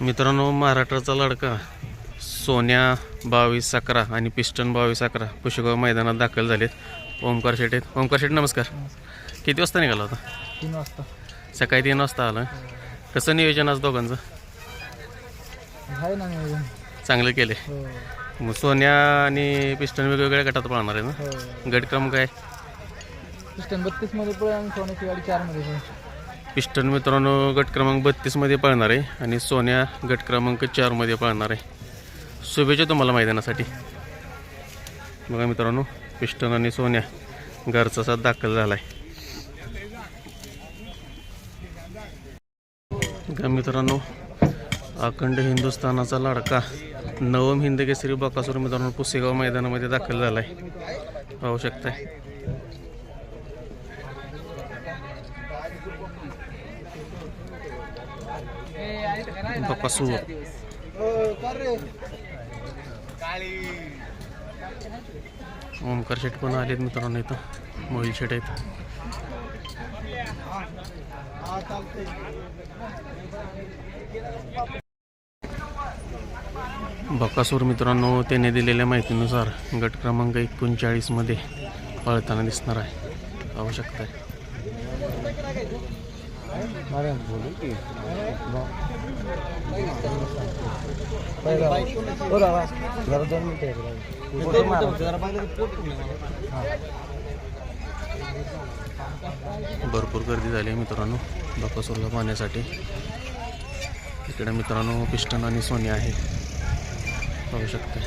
मित्रांनो महाराष्ट्राचा लडका सोन्या बावीस अकरा आणि पिस्टन बावीस अकरा पुशेगाव मैदानात दाखल झालेत. ओमकार शेट आहेत ओमकार शेट नमस्कार. किती वाजता निघाला होता? तीन वाजता. सकाळी तीन वाजता आलं. कसं नियोजन आज दोघांचं? आहे ना नियोजन. चांगलं केले हो. मग सोन्या आणि पिस्टन वेगवेगळ्या गटात पळणार आहे ना? हो. गटक्रम काय? सिस्टम बत्तीसमध्ये पण आणि सोन्याची गाडी चारमध्ये पण पिस्टन मित्रांनो गट क्रमांक बत्तीसमध्ये पळणार आहे आणि सोन्या गट क्रमांक चारमध्ये पळणार आहे. शुभेच्छा तुम्हाला मैदानासाठी. बघा मित्रांनो पिस्टन आणि सोन्या घरचा साथ दाखल झाला आहे मित्रांनो अखंड हिंदुस्थानाचा लाडका नवम हिंद केसरी बकासूर मित्रांनो पुसेगाव मैदानामध्ये दाखल झाला आहे पाहू शकताय. बकासूर ओमकार शेट पण आलेत मित्रांनो इथं? मोहिल शेट आहेत. बकासूर मित्रांनो त्याने दिलेल्या माहितीनुसार गट क्रमांक एकोणचाळीसमध्ये पळताना दिसणार आहे. आवश्यकता आहे पाहू शकताय भरपूर गर्दी झाली आहे मित्रांनो. बकासूरला पाहण्यासाठी. इकडे मित्रांनो पिस्टन आणि सोने आहे. पाहू शकता.